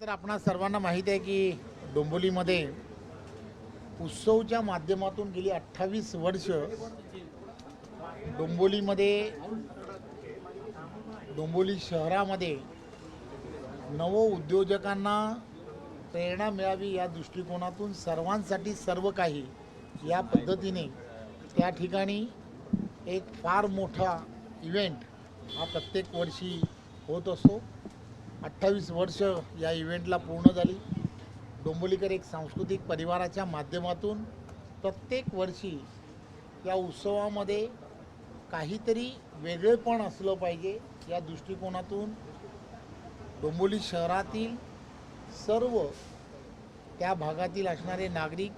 तर आपणा सर्वांना माहीत आहे की डोंबोलीमध्ये उत्सवच्या माध्यमातून गेली अठ्ठावीस वर्ष डोंबोलीमध्ये डोंबोली शहरामध्ये नव उद्योजकांना प्रेरणा मिळावी या दृष्टिकोनातून सर्वांसाठी सर्व काही या पद्धतीने त्या ठिकाणी एक फार मोठा इव्हेंट हा प्रत्येक वर्षी होत असतो. अठ्ठावीस वर्ष या इव्हेंटला पूर्ण झाली. डोंबोलीकर एक सांस्कृतिक परिवाराच्या माध्यमातून प्रत्येक वर्षी या उत्सवामध्ये काहीतरी वेगळेपण असलं पाहिजे या दृष्टिकोनातून डोंबोली शहरातील सर्व त्या भागातील असणारे नागरिक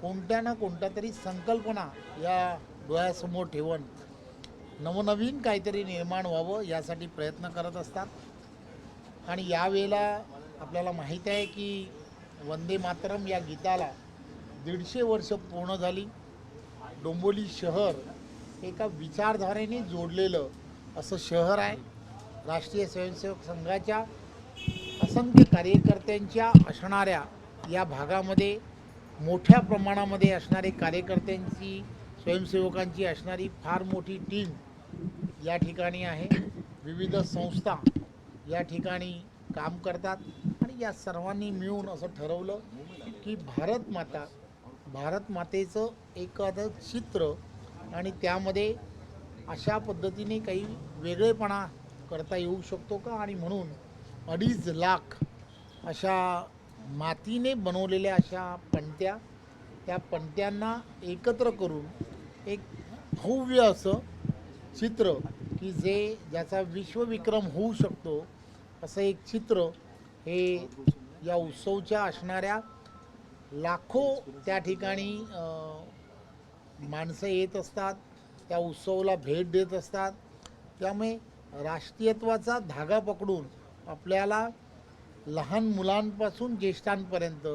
कोणत्या ना कोणत्या तरी संकल्पना या डोळ्यासमोर ठेवून नवनवीन काहीतरी निर्माण व्हावं यासाठी प्रयत्न करत असतात. आणि यावेळेला आपल्याला माहीत आहे की वंदे मातरम या गीताला दीडशे वर्ष पूर्ण झाली. डोंबोली शहर एका विचारधारेने जोडलेलं असं शहर आहे. राष्ट्रीय स्वयंसेवक संघाच्या असंख्य कार्यकर्त्यांच्या असणाऱ्या या भागामध्ये मोठ्या प्रमाणामध्ये असणारे कार्यकर्त्यांची स्वयंसेवकांची असणारी फार मोठी टीम या ठिकाणी आहे. विविध संस्था या ठिकाणी काम करतात आणि या सर्वांनी मिळून असं ठरवलं की भारत माता भारत मातेचं एखादं चित्र आणि त्यामध्ये अशा पद्धतीने काही वेगळेपणा करता येऊ शकतो का? आणि म्हणून अडीच लाख अशा मातीने बनवलेल्या अशा पणत्या त्या पणत्यांना एकत्र करून एक भव्य असं चित्र की जे ज्याचा विश्वविक्रम होऊ शकतो असं एक चित्र हे या उत्सवच्या असणाऱ्या लाखो त्या ठिकाणी माणसं येत असतात त्या उत्सवाला भेट देत असतात. त्यामुळे राष्ट्रीयत्वाचा धागा पकडून आपल्याला लहान मुलांपासून ज्येष्ठांपर्यंत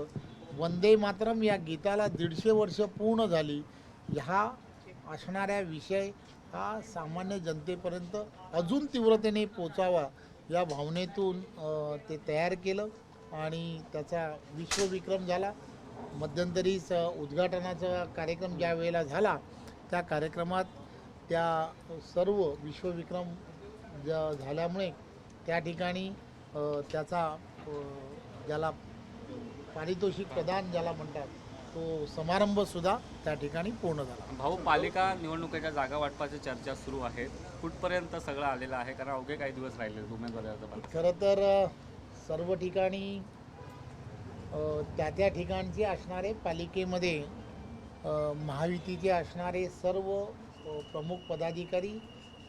वंदे मातरम या गीताला दीडशे वर्ष पूर्ण झाली ह्या असणाऱ्या विषय हा सामान्य जनतेपर्यंत अजून तीव्रतेने पोचावा या भावनेतून ते तयार केलं आणि त्याचा विश्वविक्रम झाला. मध्यंतरीच उद्घाटनाचा कार्यक्रम ज्या वेळेला झाला त्या कार्यक्रमात त्या सर्व विश्वविक्रम ज झाल्यामुळे त्या ठिकाणी त्याचा ज्याला पारितोषिक प्रदान ज्याला म्हणतात तो समारंभसुद्धा त्या ठिकाणी पूर्ण झाला. भाऊ पालिका निवडणुकीच्या जागा वाटपाची चर्चा सुरू आहे. कुठपर्यंत सगळं आलेलं आहे? कारण अवघे काही दिवस राहिले उमेदवारी अर्ज भरायला. खरं तर सर्व ठिकाणी त्या त्या ठिकाणचे असणारे पालिकेमध्ये महायुतीचे असणारे सर्व प्रमुख पदाधिकारी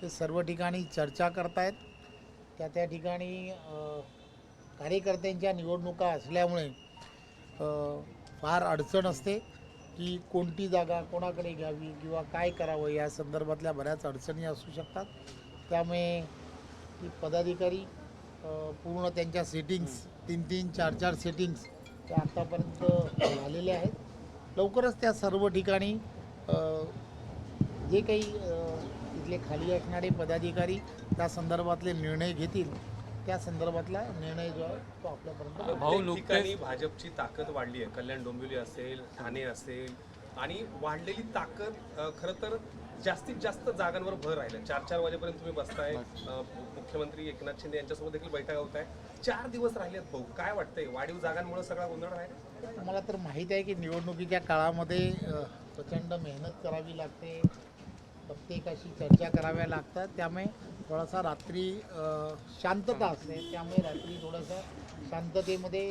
हे सर्व ठिकाणी चर्चा करतायत. त्या त्या ठिकाणी कार्यकर्त्यांच्या निवडणुका असल्यामुळे फार अडचण असते की कोणती जागा कोणाकडे घ्यावी किंवा काय करावं या संदर्भातल्या बऱ्याच अडचणी असू शकतात. त्यामुळे की पदाधिकारी पूर्ण त्यांच्या सेटिंग्स तीन तीन चार चार सेटिंग्स त्या आत्तापर्यंत झालेल्या आहेत. लवकरच त्या सर्व ठिकाणी जे काही तिथले खाली असणारे पदाधिकारी त्या संदर्भातले निर्णय घेतील. त्या संदर्भातला निर्णय जो आहे तो आपल्यापर्यंत भाऊ ठिकाणी नुकतेच भाजपची ताकद वाढली आहे. कल्याण डोंबिवली असेल ठाणे असेल आणि वाढलेली ताकद अ, खरं तर जास्तीत जास्त जागांवर भर राहिलं चार चार वाजेपर्यंत तुम्ही बसताय. अ, मुख्यमंत्री एकनाथ शिंदे यांच्यासोबत देखील बैठका होत आहे. चार दिवस राहिलेत भाऊ. काय वाटतंय? वाढीव जागांमुळे सगळा गोंधळ राहिला? तुम्हाला तर माहीत आहे की निवडणुकीच्या काळामध्ये अ, प्रचंड मेहनत करावी लागते. प्रत्येकाशी चर्चा कराव्या लागतात. त्यामुळे थोडासा रात्री शांतता असते. त्यामुळे रात्री थोडंसं शांततेमध्ये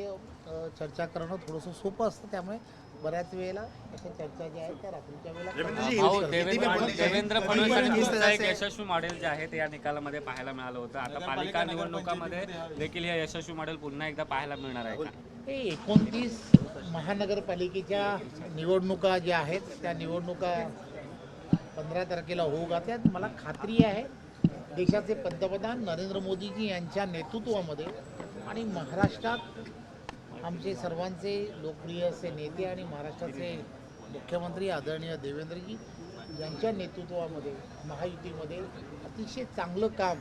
चर्चा करणं थोडंसं सोपं असतं. त्यामुळे बऱ्याच वेळेला अशा चर्चा ज्या आहेत त्या रात्रीच्या वेळेला देवेंद्र देवेंद्र फडणवीस यशस्वी मॉडेल जे आहे ते या निकालामध्ये पाहायला मिळालं होतं. आता पालिका निवडणुकामध्ये देखील हे यशस्वी मॉडेल पुन्हा एकदा पाहायला मिळणार आहे का? हे एकोणतीस महानगरपालिकेच्या निवडणुका ज्या आहेत त्या निवडणुका पंधरा तारखेला होऊ त्यात मला खात्री आहे देशाचे पंतप्रधान नरेंद्र मोदीजी यांच्या नेतृत्वामध्ये आणि महाराष्ट्रात आमचे सर्वांचे लोकप्रिय असे नेते आणि महाराष्ट्राचे मुख्यमंत्री आदरणीय देवेंद्रजी यांच्या नेतृत्वामध्ये महायुतीमध्ये अतिशय चांगलं काम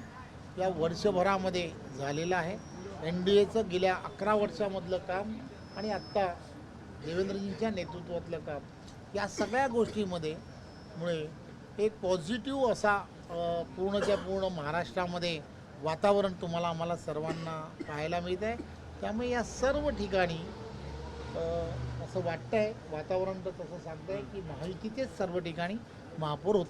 या वर्षभरामध्ये झालेलं आहे. एन डी एचं गेल्या अकरा वर्षामधलं काम आणि आत्ता देवेंद्रजींच्या नेतृत्वातलं काम या सगळ्या गोष्टीमध्ये मुळे एक पॉझिटिव्ह असा पूर्णच्या पूर्ण महाराष्ट्रामध्ये वातावरण तुम्हाला आम्हाला सर्वांना पाहायला मिळत आहे त्यामुळे या सर्व ठिकाणी असं वाटतं आहे वातावरण तर तसं सांगतंय की महायुतीचेच सर्व ठिकाणी महापौर होत